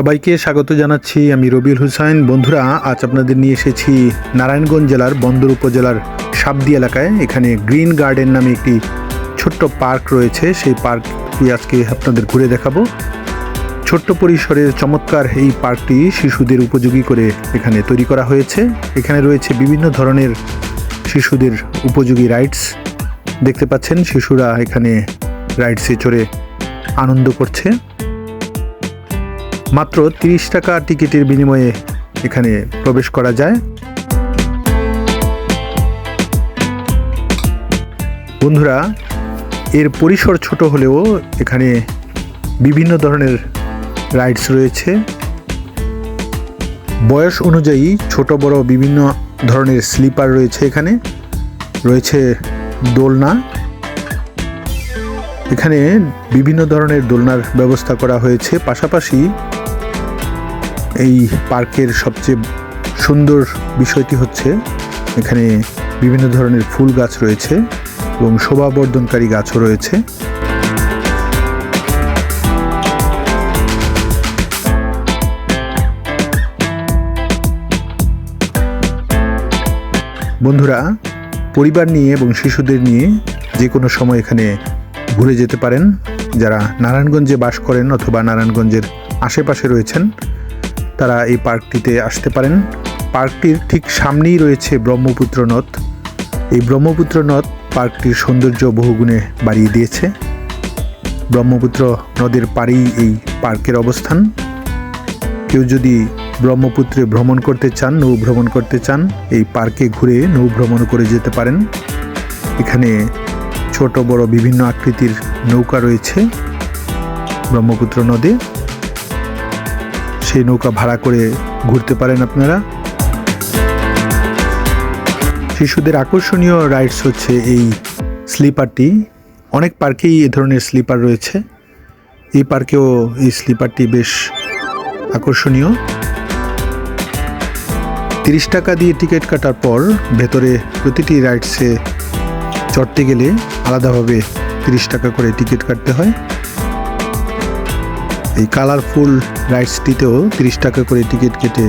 সবাইকে স্বাগত জানাচ্ছি আমি রবিউল হুসাইন। বন্ধুরা, আজ আপনাদের নিয়ে এসেছি নারায়ণগঞ্জ জেলার বন্দর উপজেলার সাবদি এলাকায়। এখানে গ্রিন গার্ডেন নামে একটি ছোট্ট পার্ক রয়েছে। সেই পার্কটি আজকে আপনাদের ঘুরে দেখাবো। ছোট্ট পরিসরের চমৎকার এই পার্কটি শিশুদের উপযোগী করে এখানে তৈরি করা হয়েছে। এখানে রয়েছে বিভিন্ন ধরনের শিশুদের উপযোগী রাইডস। দেখতে পাচ্ছেন, শিশুরা এখানে রাইডসে চড়ে আনন্দ করছে। মাত্র তিরিশ টাকা টিকিটের বিনিময়ে এখানে প্রবেশ করা যায়। বন্ধুরা, এর পরিসর ছোট হলেও এখানে বিভিন্ন ধরনের রাইডস রয়েছে। বয়স অনুযায়ী ছোট, বড় বিভিন্ন ধরনের স্লিপার রয়েছে এখানে। রয়েছে দোলনা। এখানে বিভিন্ন ধরনের দোলনার ব্যবস্থা করা হয়েছে। পাশাপাশি এই পার্কের সবচেয়ে সুন্দর বিষয়টি হচ্ছে, এখানে বিভিন্ন ধরনের ফুল গাছ রয়েছে এবং শোভাবর্ধনকারী গাছও রয়েছে। বন্ধুরা, পরিবার নিয়ে এবং শিশুদের নিয়ে যে কোনো সময় এখানে ঘুরে যেতে পারেন। যারা নারায়ণগঞ্জে বাস করেন অথবা নারায়ণগঞ্জের আশেপাশে রয়েছেন তারা এই পার্কটিতে আসতে পারেন। পার্কটির ঠিক সামনেই রয়েছে ব্রহ্মপুত্র নদ। এই ব্রহ্মপুত্র নদ পার্কটির সৌন্দর্য বহুগুণে বাড়িয়ে দিয়েছে। ব্রহ্মপুত্র নদের পাড়েই এই পার্কের অবস্থান। কেউ যদি ব্রহ্মপুত্রে ভ্রমণ করতে চান, নৌ ভ্রমণ করতে চান, এই পার্কে ঘুরে নৌ ভ্রমণ করে যেতে পারেন। এখানে ছোট বড় বিভিন্ন আকৃতির নৌকা রয়েছে ব্রহ্মপুত্র নদে। সেই নৌকা ভাড়া করে ঘুরতে পারেন আপনারা। শিশুদের আকর্ষণীয় রাইডস হচ্ছে এই স্লিপারটি। অনেক পার্কেই এ ধরনের স্লিপার রয়েছে। এই পার্কেও এই স্লিপারটি বেশ আকর্ষণীয়। তিরিশ টাকা দিয়ে টিকিট কাটার পর ভেতরে প্রতিটি রাইডসে চড়তে গেলে আলাদাভাবে তিরিশ টাকা করে টিকিট কাটতে হয়। এই কালারফুল রাইডসটিতেও তিরিশ টাকা করে টিকিট কেটে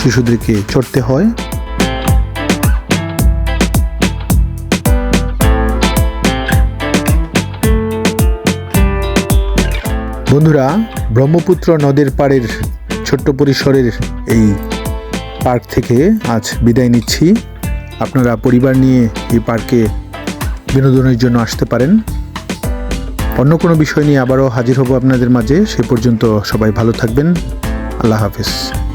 শিশুদেরকে চড়তে হয়। বন্ধুরা, ব্রহ্মপুত্র নদের পাড়ের ছোট্ট পরিসরের এই পার্ক থেকে আজ বিদায় নিচ্ছি। আপনারা পরিবার নিয়ে এই পার্কে বিনোদনের জন্য আসতে পারেন। অন্য কোনো বিষয় নিয়ে আবারও হাজির হব আপনাদের মাঝে, সে পর্যন্ত সবাই ভালো থাকবেন। আল্লাহ হাফিজ।